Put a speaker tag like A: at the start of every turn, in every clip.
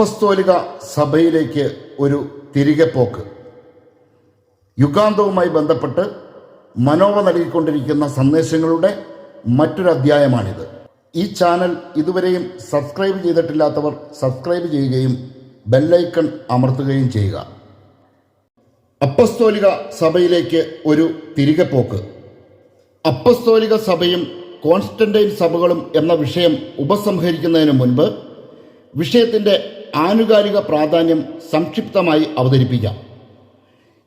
A: അപ്പസ്തോലിക സഭയിലേക്ക് ഒരു തിരികെ പോക്ക് യുഗാന്തവുമായി ബന്ധപ്പെട്ട് മനോവ നൽകിക്കൊണ്ടിരിക്കുന്ന സന്ദേശങ്ങളുടെ മറ്റൊരധ്യായമാണിത് ഈ ചാനൽ ഇതുവരെയും സബ്സ്ക്രൈബ് ചെയ്തിട്ടില്ലാത്തവർ സബ്സ്ക്രൈബ് ചെയ്യുകയും ബെല്ലൈക്കൺ അമർത്തുകയും ചെയ്യുക. അപ്പസ്തോലിക സഭയിലേക്ക് ഒരു തിരികെ പോക്ക് അപ്പസ്തോലിക സഭയും കോൺസ്റ്റന്റൈൻ സഭകളും എന്ന വിഷയം ഉപസംഹരിക്കുന്നതിന് മുൻപ് വിഷയത്തിന്റെ ആനുകാലിക പ്രാധാന്യം സംക്ഷിപ്തമായി അവതരിപ്പിക്കാം.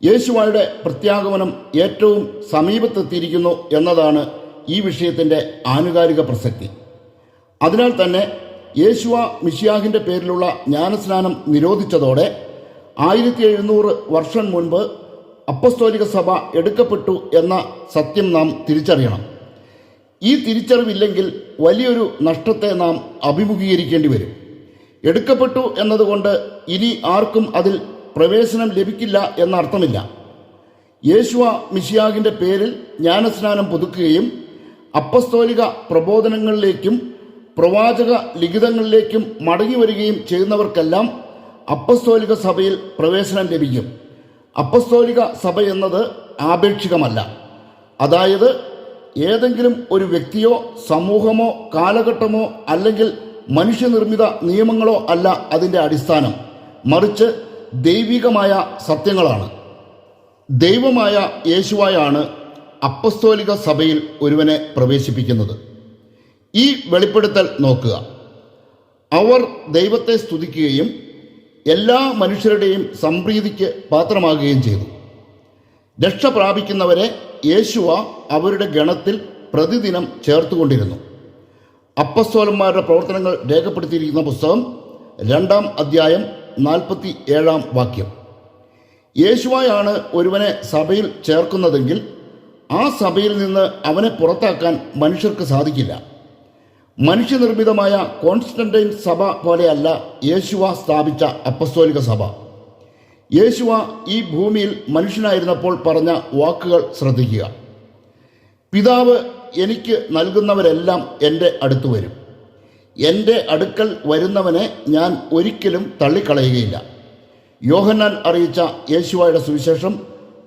A: യേശുവായുടെ പ്രത്യാഗമനം ഏറ്റവും സമീപത്തെത്തിയിരിക്കുന്നു എന്നതാണ് ഈ വിഷയത്തിന്റെ ആനുകാലിക പ്രസക്തി. അതിനാൽ തന്നെ യേശുവ മിഷിയാഹിന്റെ പേരിലുള്ള ജ്ഞാനസ്നാനം നിരോധിച്ചതോടെ ആയിരത്തി എഴുന്നൂറ് വർഷം മുൻപ് അപ്പസ്തോലിക സഭ എടുക്കപ്പെട്ടു എന്ന സത്യം നാം തിരിച്ചറിയണം. ഈ തിരിച്ചറിവില്ലെങ്കിൽ വലിയൊരു നഷ്ടത്തെ നാം അഭിമുഖീകരിക്കേണ്ടി വരും. എടുക്കപ്പെട്ടു എന്നതുകൊണ്ട് ഇനി ആർക്കും അതിൽ പ്രവേശനം ലഭിക്കില്ല എന്നർത്ഥമില്ല. യേശുവ മിഷിയാകിന്റെ പേരിൽ ജ്ഞാനസ്നാനം പുതുക്കുകയും അപ്പസ്തോലിക പ്രബോധനങ്ങളിലേക്കും പ്രവാചക ലിഖിതങ്ങളിലേക്കും മടങ്ങി വരികയും ചെയ്യുന്നവർക്കെല്ലാം അപ്പസ്തോലിക സഭയിൽ പ്രവേശനം ലഭിക്കും. അപ്പസ്തോലിക സഭ എന്നത് ആപേക്ഷികമല്ല. അതായത് ഏതെങ്കിലും ഒരു വ്യക്തിയോ സമൂഹമോ കാലഘട്ടമോ അല്ലെങ്കിൽ മനുഷ്യനിർമ്മിത നിയമങ്ങളോ അല്ല അതിന്റെ അടിസ്ഥാനം. മറിച്ച് ദൈവികമായ സത്യങ്ങളാണ്. ദൈവമായ യേശുവായാണ് അപ്പസ്തോലിക സഭയിൽ ഒരുവനെ പ്രവേശിപ്പിക്കുന്നത്. ഈ വെളിപ്പെടുത്തൽ നോക്കുക. അവർ ദൈവത്തെ സ്തുതിക്കുകയും എല്ലാ മനുഷ്യരുടെയും സംപ്രീതിക്ക് പാത്രമാകുകയും ചെയ്തു. രക്ഷ പ്രാപിക്കുന്നവരെ യേശുവ അവരുടെ ഗണത്തിൽ പ്രതിദിനം ചേർത്തുകൊണ്ടിരുന്നു. അപ്പസ്തോലന്മാരുടെ പ്രവർത്തനങ്ങൾ രേഖപ്പെടുത്തിയിരിക്കുന്ന പുസ്തകം രണ്ടാം അധ്യായം നാൽപ്പത്തി ഏഴാം വാക്യം. യേശുവായാണ് ഒരുവനെ സഭയിൽ ചേർക്കുന്നതെങ്കിൽ ആ സഭയിൽ നിന്ന് അവനെ പുറത്താക്കാൻ മനുഷ്യർക്ക് സാധിക്കില്ല. മനുഷ്യനിർമ്മിതമായ കോൺസ്റ്റന്റൈൻ സഭ പോലെയല്ല യേശുവ സ്ഥാപിച്ച അപ്പസ്തോലിക സഭ. യേശുവ ഈ ഭൂമിയിൽ മനുഷ്യനായിരുന്നപ്പോൾ പറഞ്ഞ വാക്കുകൾ ശ്രദ്ധിക്കുക. പിതാവ് എനിക്ക് നൽകുന്നവരെല്ലാം എന്റെ അടുത്ത് വരും. എന്റെ അടുക്കൽ വരുന്നവനെ ഞാൻ ഒരിക്കലും തള്ളിക്കളയുകയില്ല. യോഹന്നാൻ അറിയിച്ച യേശുവായുടെ സുവിശേഷം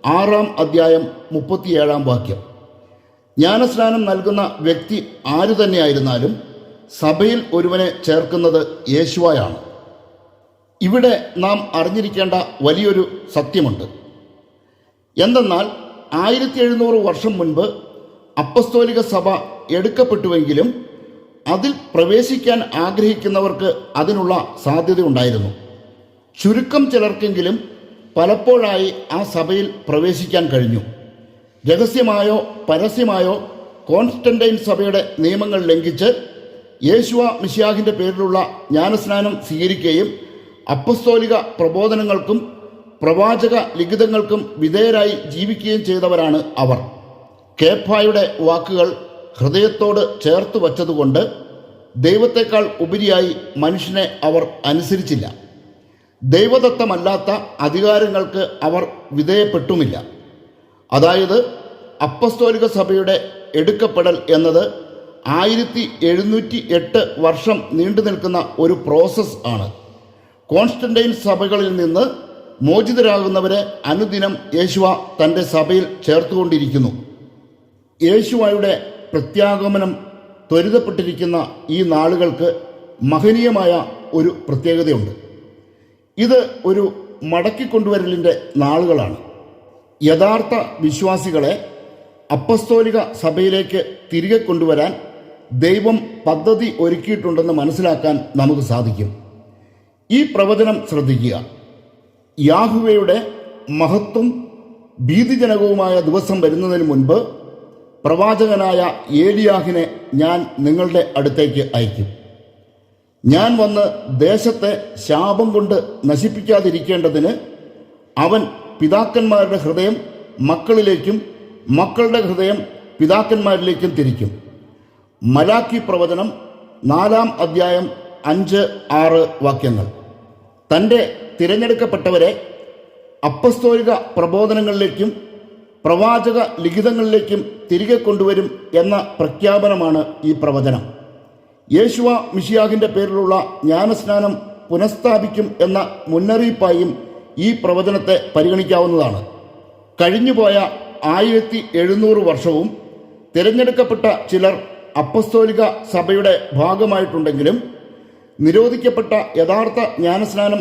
A: ആറാം അധ്യായം മുപ്പത്തിയേഴാം വാക്യം. ജ്ഞാനസ്നാനം നൽകുന്ന വ്യക്തി ആരു തന്നെയായിരുന്നാലും സഭയിൽ ഒരുവനെ ചേർക്കുന്നത് യേശുവായാണ്. ഇവിടെ നാം അറിഞ്ഞിരിക്കേണ്ട വലിയൊരു സത്യമുണ്ട്. എന്തെന്നാൽ ആയിരത്തി എഴുന്നൂറ് വർഷം മുൻപ് അപ്പസ്തോലിക സഭ എടുക്കപ്പെട്ടുവെങ്കിലും അതിൽ പ്രവേശിക്കാൻ ആഗ്രഹിക്കുന്നവർക്ക് അതിനുള്ള സാധ്യതയുണ്ടായിരുന്നു ചുരുക്കം ചിലർക്കെങ്കിലും പലപ്പോഴായി ആ സഭയിൽ പ്രവേശിക്കാൻ കഴിഞ്ഞു. രഹസ്യമായോ പരസ്യമായോ കോൺസ്റ്റന്റൈൻ സഭയുടെ നിയമങ്ങൾ ലംഘിച്ച് യേശുവ മിഷ്യാഹിന്റെ പേരിലുള്ള ജ്ഞാനസ്നാനം സ്വീകരിക്കുകയും അപ്പസ്തോലിക പ്രബോധനങ്ങൾക്കും പ്രവാചക ലിഖിതങ്ങൾക്കും വിധേയരായി ജീവിക്കുകയും ചെയ്തവരാണ് അവർ. കേഫായുടെ വാക്കുകൾ ഹൃദയത്തോട് ചേർത്ത് വച്ചതുകൊണ്ട് ദൈവത്തെക്കാൾ ഉപരിയായി മനുഷ്യനെ അവർ അനുസരിച്ചില്ല. ദൈവദത്തമല്ലാത്ത അധികാരങ്ങൾക്ക് അവർ വിധേയപ്പെട്ടുമില്ല. അതായത് അപ്പസ്തോലിക സഭയുടെ എടുക്കപ്പെടൽ എന്നത് ആയിരത്തി എഴുന്നൂറ്റി എട്ട് വർഷം നീണ്ടു നിൽക്കുന്ന ഒരു പ്രോസസ് ആണ്. കോൺസ്റ്റന്റൈൻ സഭകളിൽ നിന്ന് മോചിതരാകുന്നവരെ അനുദിനം യേശുവ തന്റെ സഭയിൽ ചേർത്തുകൊണ്ടിരിക്കുന്നു. യേശുവയുടെ പ്രത്യാഗമനം ത്വരിതപ്പെട്ടിരിക്കുന്ന ഈ നാളുകൾക്ക് മഹനീയമായ ഒരു പ്രത്യേകതയുണ്ട്. ഇത് ഒരു മടക്കിക്കൊണ്ടുവരലിന്റെ നാളുകളാണ്. യഥാർത്ഥ വിശ്വാസികളെ അപ്പസ്തോലിക സഭയിലേക്ക് തിരികെ കൊണ്ടുവരാൻ ദൈവം പദ്ധതി ഒരുക്കിയിട്ടുണ്ടെന്ന് മനസ്സിലാക്കാൻ നമുക്ക് സാധിക്കും. ഈ പ്രവചനം ശ്രദ്ധിക്കുക. യാഹുവയുടെ മഹത്വം ഭീതിജനകവുമായ ദിവസം വരുന്നതിന് മുൻപ് പ്രവാചകനായ ഏലിയാഹിനെ ഞാൻ നിങ്ങളുടെ അടുത്തേക്ക് അയക്കും. ഞാൻ വന്ന് ദേശത്തെ ശാപം കൊണ്ട് നശിപ്പിക്കാതിരിക്കേണ്ടതിന് അവൻ പിതാക്കന്മാരുടെ ഹൃദയം മക്കളിലേക്കും മക്കളുടെ ഹൃദയം പിതാക്കന്മാരിലേക്കും തിരിക്കും. മലാക്കി പ്രവചനം നാലാം അധ്യായം അഞ്ച് ആറ് വാക്യങ്ങൾ. തന്റെ തിരഞ്ഞെടുക്കപ്പെട്ടവരെ അപ്പസ്തോലിക പ്രബോധനങ്ങളിലേക്കും പ്രവാചക ലിഖിതങ്ങളിലേക്കും തിരികെ കൊണ്ടുവരും എന്ന പ്രഖ്യാപനമാണ് ഈ പ്രവചനം. യേശുവ മിഷിയാഹിന്റെ പേരിലുള്ള ജ്ഞാനസ്നാനം പുനഃസ്ഥാപിക്കും എന്ന മുന്നറിയിപ്പായും ഈ പ്രവചനത്തെ പരിഗണിക്കാവുന്നതാണ്. കഴിഞ്ഞുപോയ ആയിരത്തി എഴുന്നൂറ് വർഷവും തിരഞ്ഞെടുക്കപ്പെട്ട ചിലർ അപ്പസ്തോലിക സഭയുടെ ഭാഗമായിട്ടുണ്ടെങ്കിലും നിരോധിക്കപ്പെട്ട യഥാർത്ഥ ജ്ഞാനസ്നാനം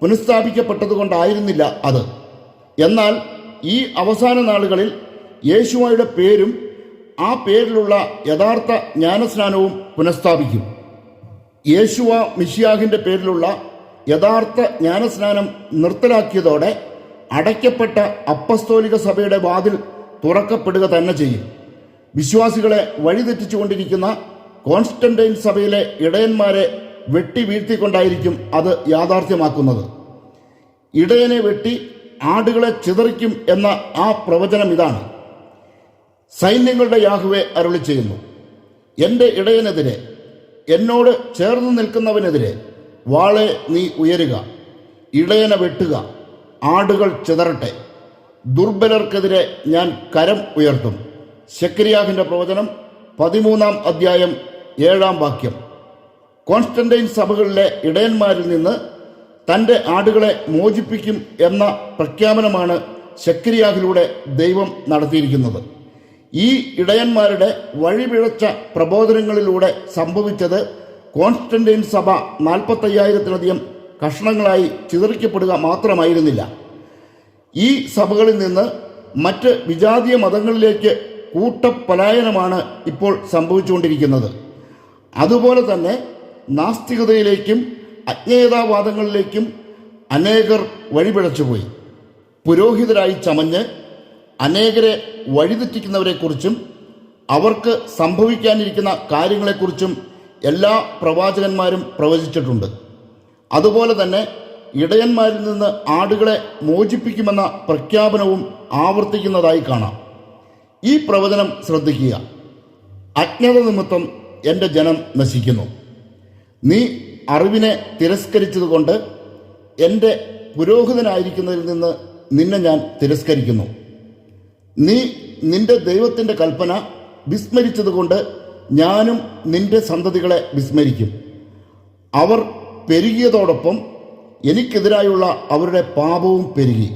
A: പുനഃസ്ഥാപിക്കപ്പെട്ടതുകൊണ്ടായിരുന്നില്ല അത്. എന്നാൽ ഈ അവസാന നാളുകളിൽ യേശുവായുടെ പേരും ആ പേരിലുള്ള യഥാർത്ഥ ജ്ഞാനസ്നാനവും പുനഃസ്ഥാപിക്കും. യേശുവ മിഷിയാഹിന്റെ പേരിലുള്ള യഥാർത്ഥ ജ്ഞാനസ്നാനം നിർത്തലാക്കിയതോടെ അടയ്ക്കപ്പെട്ട അപ്പസ്തോലിക സഭയുടെ വാതിൽ തുറക്കപ്പെടുക തന്നെ ചെയ്യും. വിശ്വാസികളെ വഴിതെറ്റിച്ചുകൊണ്ടിരിക്കുന്ന കോൺസ്റ്റന്റൈൻ സഭയിലെ ഇടയന്മാരെ വെട്ടി വീഴ്ത്തിക്കൊണ്ടായിരിക്കും അത് യാഥാർത്ഥ്യമാക്കുന്നത്. ഇടയനെ വെട്ടി ആടുകളെ ചിതറിക്കും എന്ന ആ പ്രവചനം ഇതാണ്. സൈന്യങ്ങളുടെ യാഹുവെ അരുളി ചെയ്യുന്നു. എന്റെ ഇടയനെതിരെ എന്നോട് ചേർന്ന് നിൽക്കുന്നവനെതിരെ വാളെ നീ ഉയരുക. ഇടയനെ വെട്ടുക. ആടുകൾ ചിതറട്ടെ. ദുർബലർക്കെതിരെ ഞാൻ കരം ഉയർത്തും. ശക്രിയാഹിന്റെ പ്രവചനം പതിമൂന്നാം അധ്യായം ഏഴാം വാക്യം. കോൺസ്റ്റന്റൈൻ സഭകളിലെ ഇടയന്മാരിൽ നിന്ന് തന്റെ ആടുകളെ മോചിപ്പിക്കും എന്ന പ്രഖ്യാപനമാണ് ശക്രിയാഹിലൂടെ ദൈവം നടത്തിയിരിക്കുന്നത്. ഈ ഇടയന്മാരുടെ വഴിപിഴച്ച പ്രബോധനങ്ങളിലൂടെ സംഭവിച്ചത് കോൺസ്റ്റന്റൈൻ സഭ നാൽപ്പത്തയ്യായിരത്തിലധികം കഷ്ണങ്ങളായി ചിതറിക്കപ്പെടുക മാത്രമായിരുന്നില്ല. ഈ സഭകളിൽ നിന്ന് മറ്റ് വിജാതീയ മതങ്ങളിലേക്ക് കൂട്ടപലായനമാണ് ഇപ്പോൾ സംഭവിച്ചുകൊണ്ടിരിക്കുന്നത്. അതുപോലെ തന്നെ നാസ്തികതയിലേക്കും അജ്ഞേയതാവാദങ്ങളിലേക്കും അനേകർ വഴിപിഴച്ചുപോയി. പുരോഹിതരായി ചമഞ്ഞ് അനേകരെ വഴിതെറ്റിക്കുന്നവരെക്കുറിച്ചും അവർക്ക് സംഭവിക്കാനിരിക്കുന്ന കാര്യങ്ങളെക്കുറിച്ചും എല്ലാ പ്രവാചകന്മാരും പ്രവചിച്ചിട്ടുണ്ട്. അതുപോലെ തന്നെ ഇടയന്മാരിൽ നിന്ന് ആടുകളെ മോചിപ്പിക്കുമെന്ന പ്രഖ്യാപനവും ആവർത്തിക്കുന്നതായി കാണാം. ഈ പ്രവചനം ശ്രദ്ധിക്കുക. അജ്ഞത നിമിത്തം എന്റെ ജനം നശിക്കുന്നു. നീ അറിവിനെ തിരസ്കരിച്ചതുകൊണ്ട് എന്റെ പുരോഹിതനായിരിക്കുന്നതിൽ നിന്ന് നിന്നെ ഞാൻ തിരസ്കരിക്കുന്നു. നീ നിന്റെ ദൈവത്തിന്റെ കൽപ്പന വിസ്മരിച്ചതുകൊണ്ട് ഞാനും നിന്റെ സന്തതികളെ വിസ്മരിക്കും. അവർ പെരുകിയതോടൊപ്പം എനിക്കെതിരായുള്ള അവരുടെ പാപവും പെരുകി.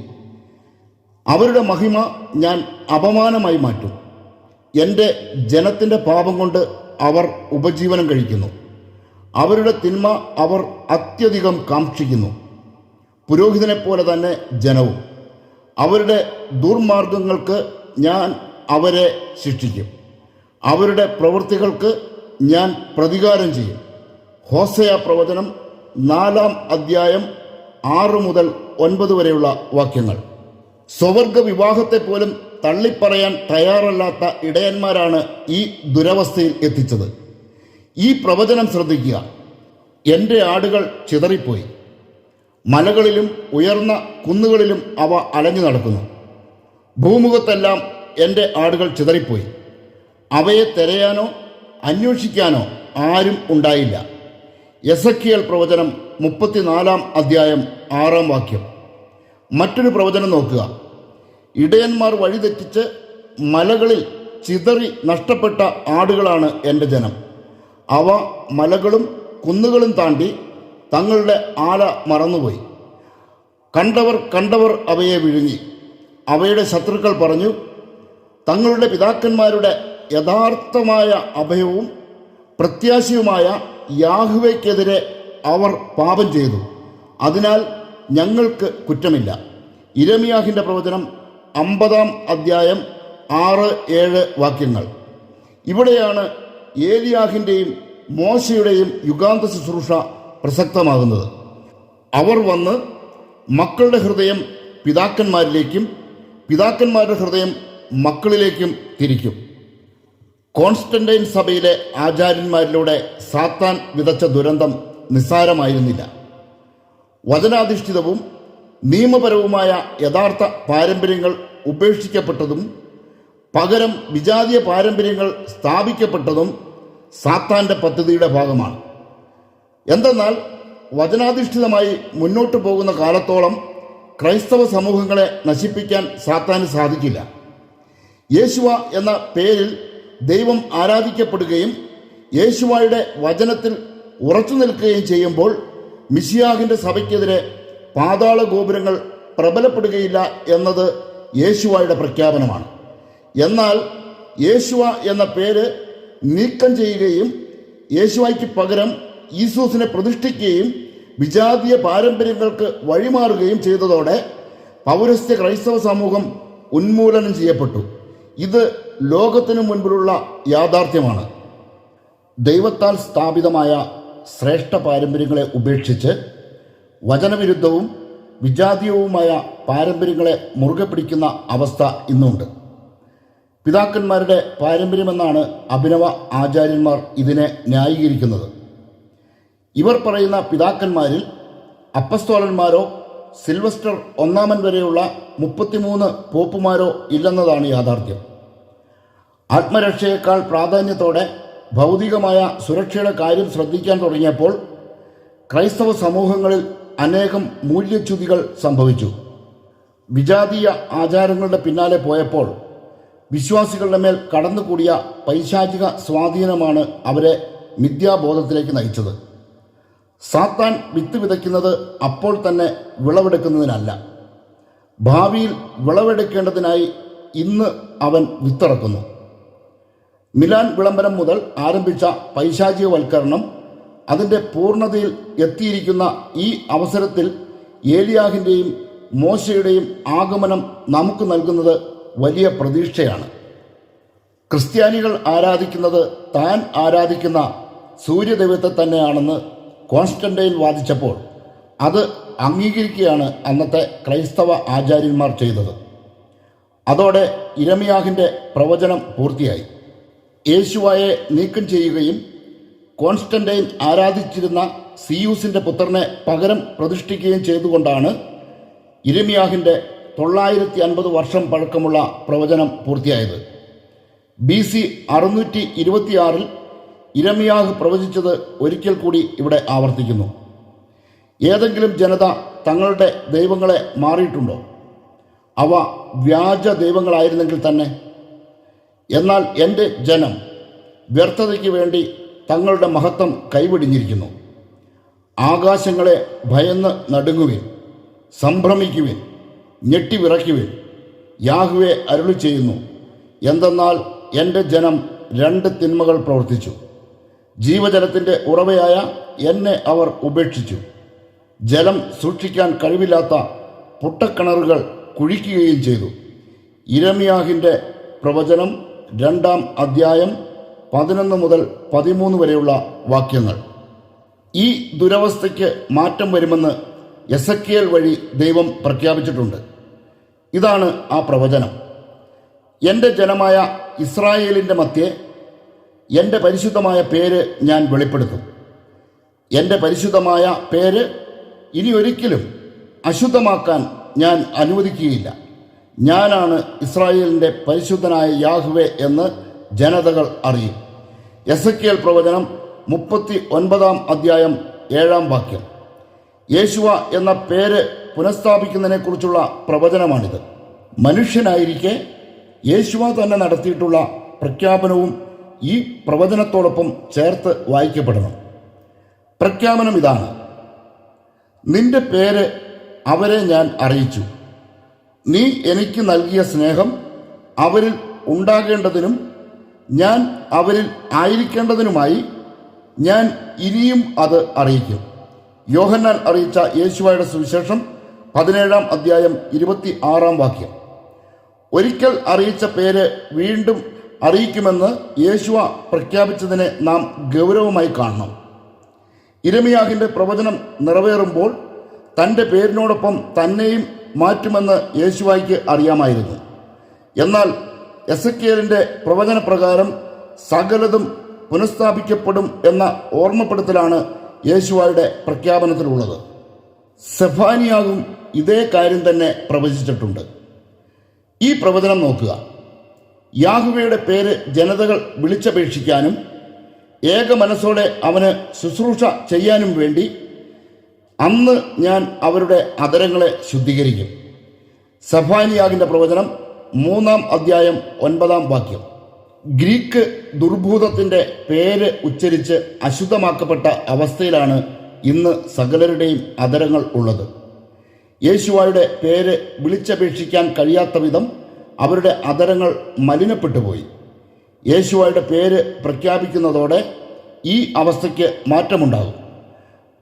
A: അവരുടെ മഹിമ ഞാൻ അപമാനമായി മാറ്റും. എന്റെ ജനത്തിന്റെ പാപം കൊണ്ട് അവർ ഉപജീവനം കഴിക്കുന്നു. അവരുടെ തിന്മ അവർ അത്യധികം കാക്ഷിക്കുന്നു. പുരോഹിതനെപ്പോലെ തന്നെ ജനവും. അവരുടെ ദുർമാർഗങ്ങൾക്ക് ഞാൻ അവരെ ശിക്ഷിക്കും. അവരുടെ പ്രവൃത്തികൾക്ക് ഞാൻ പ്രതികാരം ചെയ്യും. ഹോസയ പ്രവചനം നാലാം അധ്യായം ആറ് മുതൽ ഒൻപത് വരെയുള്ള വാക്യങ്ങൾ. സ്വവർഗ വിവാഹത്തെ പോലും തള്ളിപ്പറയാൻ തയ്യാറല്ലാത്ത ഇടയന്മാരാണ് ഈ ദുരവസ്ഥയിൽ എത്തിച്ചത്. ഈ പ്രവചനം ശ്രദ്ധിക്കുക. എന്റെ ആടുകൾ ചിതറിപ്പോയി. മലകളിലും ഉയർന്ന കുന്നുകളിലും അവ അലഞ്ഞു നടക്കുന്നു. ഭൂമുഖത്തെല്ലാം എന്റെ ആടുകൾ ചിതറിപ്പോയി. അവയെ തിരയാനോ അന്വേഷിക്കാനോ ആരും ഉണ്ടായില്ല. എസക്കിയൽ പ്രവചനം മുപ്പത്തിനാലാം അധ്യായം ആറാം വാക്യം. മറ്റൊരു പ്രവചനം നോക്കുക. ഇടയന്മാർ വഴിതെറ്റിച്ച് മലകളിൽ ചിതറി നഷ്ടപ്പെട്ട ആടുകളാണ് എന്റെ ജനം. അവ മലകളും കുന്നുകളും താണ്ടി തങ്ങളുടെ ആല മറന്നുപോയി. കണ്ടവർ കണ്ടവർ അവയെ വിഴുങ്ങി. അവയുടെ ശത്രുക്കൾ പറഞ്ഞു തങ്ങളുടെ പിതാക്കന്മാരുടെ യഥാർത്ഥമായ അഭയവും പ്രത്യാശയുമായ യാഹുവയ്ക്കെതിരെ അവർ പാപം ചെയ്തു. അതിനാൽ ഞങ്ങൾക്ക് കുറ്റമില്ല. ഇരമിയാഹിന്റെ പ്രവചനം അമ്പതാം അധ്യായം ആറ് ഏഴ് വാക്യങ്ങൾ. ഇവിടെയാണ് ഏലിയാഹിന്റെയും മോശയുടെയും യുഗാന്ത ശുശ്രൂഷ പ്രസക്തമാകുന്നത്. അവർ വന്ന് മക്കളുടെ ഹൃദയം പിതാക്കന്മാരിലേക്കും പിതാക്കന്മാരുടെ ഹൃദയം മക്കളിലേക്കും തിരിക്കും. കോൺസ്റ്റന്റൈൻ സഭയിലെ ആചാര്യന്മാരിലൂടെ സാത്താൻ വിതച്ച ദുരന്തം നിസ്സാരമായിരുന്നില്ല. വചനാധിഷ്ഠിതവും നിയമപരവുമായ യഥാർത്ഥ പാരമ്പര്യങ്ങൾ ഉപേക്ഷിക്കപ്പെട്ടതും പകരം വിജാതീയ പാരമ്പര്യങ്ങൾ സ്ഥാപിക്കപ്പെട്ടതും സാത്താന്റെ പദ്ധതിയുടെ ഭാഗമാണ്. എന്തെന്നാൽ വചനാധിഷ്ഠിതമായി മുന്നോട്ട് പോകുന്ന കാലത്തോളം ക്രൈസ്തവ സമൂഹങ്ങളെ നശിപ്പിക്കാൻ സാത്താന് സാധിക്കില്ല. യേശുവ എന്ന പേരിൽ ദൈവം ആരാധിക്കപ്പെടുകയും യേശുവായുടെ വചനത്തിൽ ഉറച്ചു നിൽക്കുകയും ചെയ്യുമ്പോൾ മിശിയാഹിന്റെ സഭയ്ക്കെതിരെ പാതാള ഗോപുരങ്ങൾ പ്രബലപ്പെടുകയില്ല എന്നത് യേശുവായുടെ പ്രഖ്യാപനമാണ്. എന്നാൽ യേശുവ എന്ന പേര് നീക്കം ചെയ്യുകയും യേശുവായ്ക്ക് പകരം ഈസൂസിനെ പ്രതിഷ്ഠിക്കുകയും വിജാതീയ പാരമ്പര്യങ്ങൾക്ക് വഴിമാറുകയും ചെയ്തതോടെ പൗരസ്ത്യ ക്രൈസ്തവ സമൂഹം ഉന്മൂലനം ചെയ്യപ്പെട്ടു. ഇത് ലോകത്തിനു മുൻപിലുള്ള യാഥാർത്ഥ്യമാണ്. ദൈവത്താൽ സ്ഥാപിതമായ ശ്രേഷ്ഠ പാരമ്പര്യങ്ങളെ ഉപേക്ഷിച്ച് വചനവിരുദ്ധവും വിജാതീയവുമായ പാരമ്പര്യങ്ങളെ മുറുകെ പിടിക്കുന്ന അവസ്ഥ ഇന്നുണ്ട്. പിതാക്കന്മാരുടെ പാരമ്പര്യമെന്നാണ് അഭിനവ ആചാര്യന്മാർ ഇതിനെ ന്യായീകരിക്കുന്നത്. ഇവർ പറയുന്ന പിതാക്കന്മാരിൽ അപ്പസ്തോലന്മാരോ സിൽവസ്റ്റർ ഒന്നാമൻ വരെയുള്ള മുപ്പത്തിമൂന്ന് പോപ്പുമാരോ ഇല്ലെന്നതാണ് യാഥാർത്ഥ്യം. ആത്മരക്ഷയേക്കാൾ പ്രാധാന്യത്തോടെ ഭൗതികമായ സുരക്ഷയുടെ കാര്യം ശ്രദ്ധിക്കാൻ തുടങ്ങിയപ്പോൾ ക്രൈസ്തവ സമൂഹങ്ങളിൽ അനേകം മൂല്യച്യുതികൾ സംഭവിച്ചു. വിജാതീയ ആചാരങ്ങളുടെ പിന്നാലെ പോയപ്പോൾ വിശ്വാസികളുടെ മേൽ കടന്നുകൂടിയ പൈശാചിക സ്വാധീനമാണ് അവരെ മിഥ്യാബോധത്തിലേക്ക് നയിച്ചത്. സാത്താൻ വിത്ത് വിതയ്ക്കുന്നത് അപ്പോൾ തന്നെ വിളവെടുക്കുന്നതിനല്ല. ഭാവിയിൽ വിളവെടുക്കേണ്ടതിനായി ഇന്ന് അവൻ വിത്തിറക്കുന്നു. മിലാൻ വിളംബരം മുതൽ ആരംഭിച്ച പൈശാചികവൽക്കരണം അതിന്റെ പൂർണതയിൽ എത്തിയിരിക്കുന്ന ഈ അവസരത്തിൽ ഏലിയാഹിന്റെയും മോശയുടെയും ആഗമനം നമുക്ക് നൽകുന്നത് വലിയ പ്രതീക്ഷയാണ്. ക്രിസ്ത്യാനികൾ ആരാധിക്കുന്നത് താൻ ആരാധിക്കുന്ന സൂര്യദൈവത്തെ തന്നെയാണെന്ന് കോൺസ്റ്റന്റൈൻ വാദിച്ചപ്പോൾ അത് അംഗീകരിക്കുകയാണ് അന്നത്തെ ക്രൈസ്തവ ആചാര്യന്മാർ ചെയ്തത്. അതോടെ ഇരമിയാഹിന്റെ പ്രവചനം പൂർത്തിയായി. യേശുവായെ നീക്കം ചെയ്യുകയും കോൺസ്റ്റന്റൈൻ ആരാധിച്ചിരുന്ന സിയൂസിന്റെ പുത്രനെ പകരം പ്രതിഷ്ഠിക്കുകയും ചെയ്തുകൊണ്ടാണ് ഇരമിയാഹിന്റെ തൊള്ളായിരത്തി അൻപത് വർഷം പഴക്കമുള്ള പ്രവചനം പൂർത്തിയായത്. ബി സി അറുന്നൂറ്റി ഇരുപത്തിയാറിൽ ഇരമിയാഹ് പ്രവചിച്ചത് ഒരിക്കൽ കൂടി ഇവിടെ ആവർത്തിക്കുന്നു. ഏതെങ്കിലും ജനത തങ്ങളുടെ ദൈവങ്ങളെ മാറിയിട്ടുണ്ടോ? അവ വ്യാജ ദൈവങ്ങളായിരുന്നെങ്കിൽ തന്നെ. എന്നാൽ എന്റെ ജനം വ്യർത്ഥതയ്ക്ക് വേണ്ടി തങ്ങളുടെ മഹത്വം കൈവെടിഞ്ഞിരിക്കുന്നു. ആകാശങ്ങളെ ഭയന്ന് നടുങ്ങുവിൻ സംഭ്രമിക്കുവിൻ ഞെട്ടിവിറയ്ക്കുവിൻ യാഹുവെ അരുളി ചെയ്യുന്നു എന്തെന്നാൽ എന്റെ ജനം രണ്ട് തിന്മകൾ പ്രവർത്തിച്ചു. ജീവജലത്തിന്റെ ഉറവയായ എന്നെ അവർ ഉപേക്ഷിച്ചു. ജലം സൂക്ഷിക്കാൻ കഴിവില്ലാത്ത പുട്ടക്കിണറുകൾ കുഴിക്കുകയും ചെയ്തു. ഇരമിയാഹിന്റെ പ്രവചനം രണ്ടാം അധ്യായം പതിനൊന്ന് മുതൽ പതിമൂന്ന് വരെയുള്ള വാക്യങ്ങൾ. ഈ ദുരവസ്ഥയ്ക്ക് മാറ്റം വരുമെന്ന് എസക്കിയൽ വഴി ദൈവം പ്രഖ്യാപിച്ചിട്ടുണ്ട്. ഇതാണ് ആ പ്രവചനം. എന്റെ ജനമായ ഇസ്രായേലിന്റെ മധ്യേ എന്റെ പരിശുദ്ധമായ പേര് ഞാൻ വെളിപ്പെടുത്തും. എന്റെ പരിശുദ്ധമായ പേര് ഇനി ഒരിക്കലും അശുദ്ധമാക്കാൻ ഞാൻ അനുവദിക്കുകയില്ല. ഞാനാണ് ഇസ്രായേലിന്റെ പരിശുദ്ധനായ യാഹുവെ എന്ന് ജനതകൾ അറിയും. എസ് കെ എൽ പ്രവചനം മുപ്പത്തി ഒൻപതാം അധ്യായം ഏഴാം വാക്യം. യേശുവ എന്ന പേര് പുനഃസ്ഥാപിക്കുന്നതിനെക്കുറിച്ചുള്ള പ്രവചനമാണിത്. മനുഷ്യനായിരിക്കെ യേശുവ തന്നെ നടത്തിയിട്ടുള്ള പ്രഖ്യാപനവും ഈ പ്രവചനത്തോടൊപ്പം ചേർത്ത് വായിക്കപ്പെടണം. പ്രഖ്യാപനം ഇതാണ്. നിന്റെ പേര് അവരെ ഞാൻ അറിയിച്ചു. നീ എനിക്ക് നൽകിയ സ്നേഹം അവരിൽ ഉണ്ടാകേണ്ടതിനും ഞാൻ അവരിൽ ആയിരിക്കേണ്ടതിനുമായി ഞാൻ ഇനിയും അത് അറിയിക്കും. യോഹന്നാൻ അറിയിച്ച യേശുവായുടെ സുവിശേഷം പതിനേഴാം അധ്യായം ഇരുപത്തി ആറാം വാക്യം. ഒരിക്കൽ അറിയിച്ച പേര് വീണ്ടും അറിയിക്കുമെന്ന് യേശുവ പ്രഖ്യാപിച്ചതിനെ നാം ഗൗരവമായി കാണണം. ഇരമിയാഹിന്റെ പ്രവചനം നിറവേറുമ്പോൾ തന്റെ പേരിനോടൊപ്പം തന്നെയും മാറ്റുമെന്ന് യേശുവായിക്ക് അറിയാമായിരുന്നു. എന്നാൽ എസ് കെലിന്റെ പ്രവചന പ്രവചനപ്രകാരം സകലതും പുനഃസ്ഥാപിക്കപ്പെടും എന്ന ഓർമ്മപ്പെടുത്തലാണ് യേശുവായുടെ പ്രഖ്യാപനത്തിലുള്ളത്. സെഫാനിയാകും ഇതേ കാര്യം തന്നെ പ്രവചിച്ചിട്ടുണ്ട്. ഈ പ്രവചനം നോക്കുക. യാഹുവയുടെ പേര് ജനതകൾ വിളിച്ചപേക്ഷിക്കാനും ഏക മനസ്സോടെ അവന് ശുശ്രൂഷ ചെയ്യാനും വേണ്ടി അന്ന് ഞാൻ അവരുടെ അതരങ്ങളെ ശുദ്ധീകരിക്കും. സഫാനിയാകിന്റെ പ്രവചനം മൂന്നാം അധ്യായം ഒൻപതാം വാക്യം. ഗ്രീക്ക് ദുർഭൂതത്തിന്റെ പേര് ഉച്ചരിച്ച് അശുദ്ധമാക്കപ്പെട്ട അവസ്ഥയിലാണ് ഇന്ന് സകലരുടെയും അതരങ്ങൾ ഉള്ളത്. യേശുവായുടെ പേര് വിളിച്ചപേക്ഷിക്കാൻ കഴിയാത്ത വിധം അവരുടെ അതരങ്ങൾ മലിനപ്പെട്ടുപോയി യേശുവായുടെ പേര് പ്രഖ്യാപിക്കുന്നതോടെ ഈ അവസ്ഥയ്ക്ക് മാറ്റമുണ്ടാകും.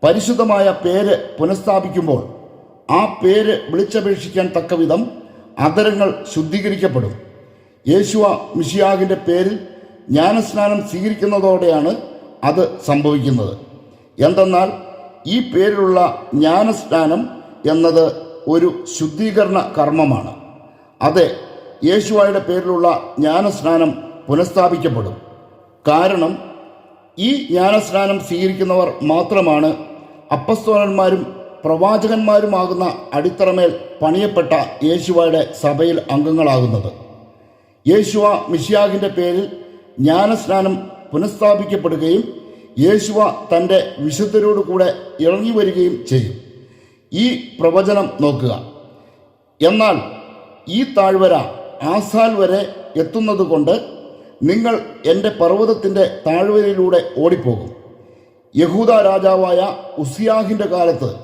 A: പരിശുദ്ധമായ പേര് പുനഃസ്ഥാപിക്കുമ്പോൾ ആ പേര് വിളിച്ചപേക്ഷിക്കാൻ തക്കവിധം അതരങ്ങൾ ശുദ്ധീകരിക്കപ്പെടും. യേശുവ മിഷിയാകിന്റെ പേരിൽ ജ്ഞാനസ്നാനം സ്വീകരിക്കുന്നതോടെയാണ് അത് സംഭവിക്കുന്നത്. എന്തെന്നാൽ ഈ പേരിലുള്ള ജ്ഞാനസ്നാനം എന്നത് ഒരു ശുദ്ധീകരണ കർമ്മമാണ്. അതെ യേശുവായുടെ പേരിലുള്ള ജ്ഞാനസ്നാനം പുനഃസ്ഥാപിക്കപ്പെടും. കാരണം ഈ ജ്ഞാനസ്നാനം സ്വീകരിക്കുന്നവർ മാത്രമാണ് അപ്പസ്തോലന്മാരും പ്രവാചകന്മാരുമാകുന്ന അടിത്തറമേൽ പണിയപ്പെട്ട യേശുവായുടെ സഭയിൽ അംഗങ്ങളാകുന്നത്. യേശുവ മിഷിയാകിന്റെ പേരിൽ ജ്ഞാനസ്നാനം പുനഃസ്ഥാപിക്കപ്പെടുകയും യേശുവ തന്റെ വിശുദ്ധരോട് കൂടെ ഇറങ്ങി വരികയും ചെയ്യും. ഈ പ്രവചനം നോക്കുക. എന്നാൽ ഈ താഴ്വര ആസാൽ വരെ എത്തുന്നത് കൊണ്ട് നിങ്ങൾ എന്റെ പർവതത്തിന്റെ താഴ്വരയിലൂടെ ഓടിപ്പോകും. യഹൂദ രാജാവായ ഉസിയാഹിന്റെ കാലത്ത്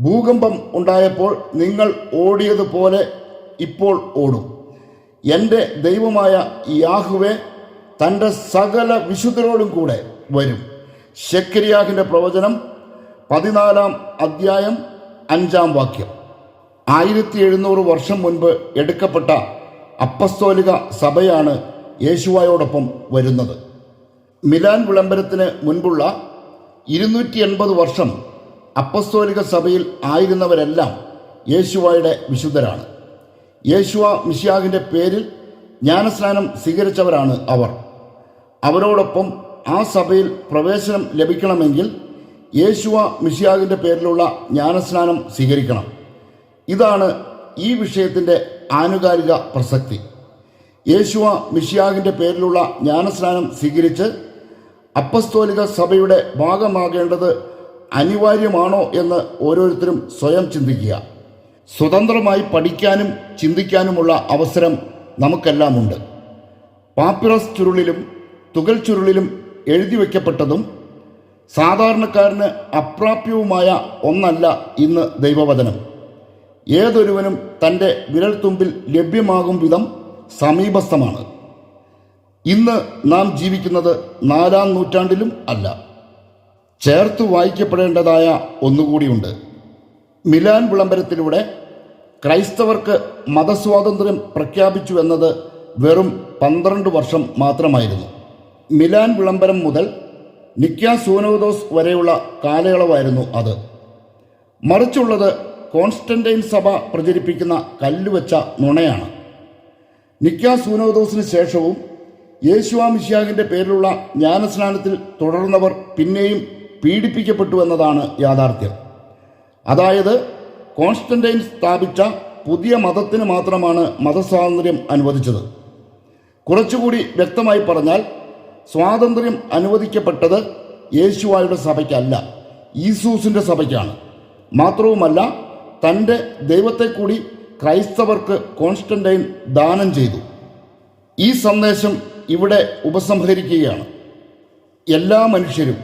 A: ഭൂകമ്പം ഉണ്ടായപ്പോൾ നിങ്ങൾ ഓടിയതുപോലെ ഇപ്പോൾ ഓടും. എന്റെ ദൈവമായ യാഹുവെ തന്റെ സകല വിശുദ്ധരോടും കൂടെ വരും. ശക്കരിയാഹിന്റെ പ്രവചനം പതിനാലാം അധ്യായം അഞ്ചാം വാക്യം. ആയിരത്തി എഴുന്നൂറ് വർഷം മുൻപ് എടുക്കപ്പെട്ട അപ്പസ്തോലിക സഭയാണ് യേശുവായോടൊപ്പം വരുന്നത്. മിലാൻ വിളംബരത്തിന് മുൻപുള്ള ഇരുന്നൂറ്റി എൺപത് വർഷം അപ്പസ്തോലിക സഭയിൽ ആയിരുന്നവരെല്ലാം യേശുവായുടെ വിശുദ്ധരാണ്. യേശുവ മിഷ്യാഹിന്റെ പേരിൽ ജ്ഞാനസ്നാനം സ്വീകരിച്ചവരാണ് അവർ. അവരോടൊപ്പം ആ സഭയിൽ പ്രവേശനം ലഭിക്കണമെങ്കിൽ യേശുവ മിഷിയാകിന്റെ പേരിലുള്ള ജ്ഞാനസ്നാനം സ്വീകരിക്കണം. ഇതാണ് ഈ വിഷയത്തിന്റെ ആനുകാലിക പ്രസക്തി. യേശുവ മിഷിയാകിന്റെ പേരിലുള്ള ജ്ഞാനസ്നാനം സ്വീകരിച്ച് അപ്പസ്തോലിക സഭയുടെ ഭാഗമാകേണ്ടത് അനിവാര്യമാണോ എന്ന് ഓരോരുത്തരും സ്വയം ചിന്തിക്കുക. സ്വതന്ത്രമായി പഠിക്കാനും ചിന്തിക്കാനുമുള്ള അവസരം നമുക്കെല്ലാമുണ്ട്. പാപ്പിറസ് ചുരുളിലും തുകൽ ചുരുളിലും എഴുതി വയ്ക്കപ്പെട്ടതും സാധാരണക്കാരന് അപ്രാപ്യവുമായ ഒന്നല്ല ഇന്ന് ദൈവവചനം. ഏതൊരുവനും തന്റെ വിരൽത്തുമ്പിൽ ലഭ്യമാകും വിധം സമീപസ്ഥമാണ്. ഇന്ന് നാം ജീവിക്കുന്നത് നാലാം നൂറ്റാണ്ടിലും അല്ല. ചേർത്ത് വായിക്കപ്പെടേണ്ടതായ ഒന്നുകൂടിയുണ്ട്. മിലാൻ വിളംബരത്തിലൂടെ ക്രൈസ്തവർക്ക് മതസ്വാതന്ത്ര്യം പ്രഖ്യാപിച്ചു എന്നത് വെറും പന്ത്രണ്ട് വർഷം മാത്രമായിരുന്നു. മിലാൻ വിളംബരം മുതൽ നിക്ക സൂനോദോസ് വരെയുള്ള കാലയളവായിരുന്നു അത്. മറിച്ചുള്ളത് കോൺസ്റ്റന്റൈൻ സഭ പ്രചരിപ്പിക്കുന്ന കല്ലുവച്ച നുണയാണ്. നിക്ക സൂനോദോസിന് ശേഷവും യേശുവാമിഷ്യാഹിന്റെ പേരിലുള്ള ജ്ഞാനസ്നാനത്തിൽ തുടർന്നവർ പിന്നെയും പീഡിപ്പിക്കപ്പെട്ടു എന്നതാണ് യാഥാർത്ഥ്യം. അതായത് കോൺസ്റ്റന്റൈൻ സ്ഥാപിച്ച പുതിയ മതത്തിന് മാത്രമാണ് മതസ്വാതന്ത്ര്യം അനുവദിച്ചത്. കുറച്ചുകൂടി വ്യക്തമായി പറഞ്ഞാൽ സ്വാതന്ത്ര്യം അനുവദിക്കപ്പെട്ടത് യേശുവായുടെ സഭയ്ക്കല്ല ഈസൂസിന്റെ സഭയ്ക്കാണ്. മാത്രവുമല്ല തന്റെ ദൈവത്തെ കൂടി ക്രൈസ്തവർക്ക് കോൺസ്റ്റന്റൈൻ ദാനം ചെയ്തു. ഈ സന്ദേശം ഇവിടെ ഉപസംഹരിക്കുകയാണ്. എല്ലാ മനുഷ്യരും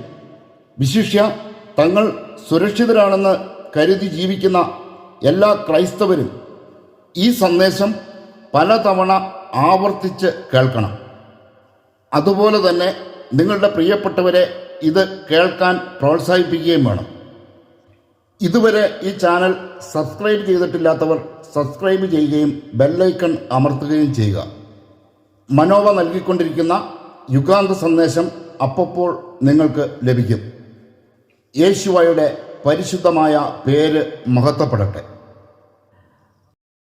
A: വിശിഷ്യ തങ്ങൾ സുരക്ഷിതരാണെന്ന് കരുതി ജീവിക്കുന്ന എല്ലാ ക്രൈസ്തവരും ഈ സന്ദേശം പലതവണ ആവർത്തിച്ച് കേൾക്കണം. അതുപോലെ തന്നെ നിങ്ങളുടെ പ്രിയപ്പെട്ടവരെ ഇത് കേൾക്കാൻ പ്രോത്സാഹിപ്പിക്കുകയും വേണം. ഇതുവരെ ഈ ചാനൽ സബ്സ്ക്രൈബ് ചെയ്തിട്ടില്ലാത്തവർ സബ്സ്ക്രൈബ് ചെയ്യുകയും ബെല്ലൈക്കൺ അമർത്തുകയും ചെയ്യുക. മനോവ നൽകിക്കൊണ്ടിരിക്കുന്ന യുഗാന്ത സന്ദേശം അപ്പോൾ നിങ്ങൾക്ക് ലഭിക്കും. യേശുവായുടെ പരിശുദ്ധമായ പേര് മഹത്വപ്പെടട്ടെ.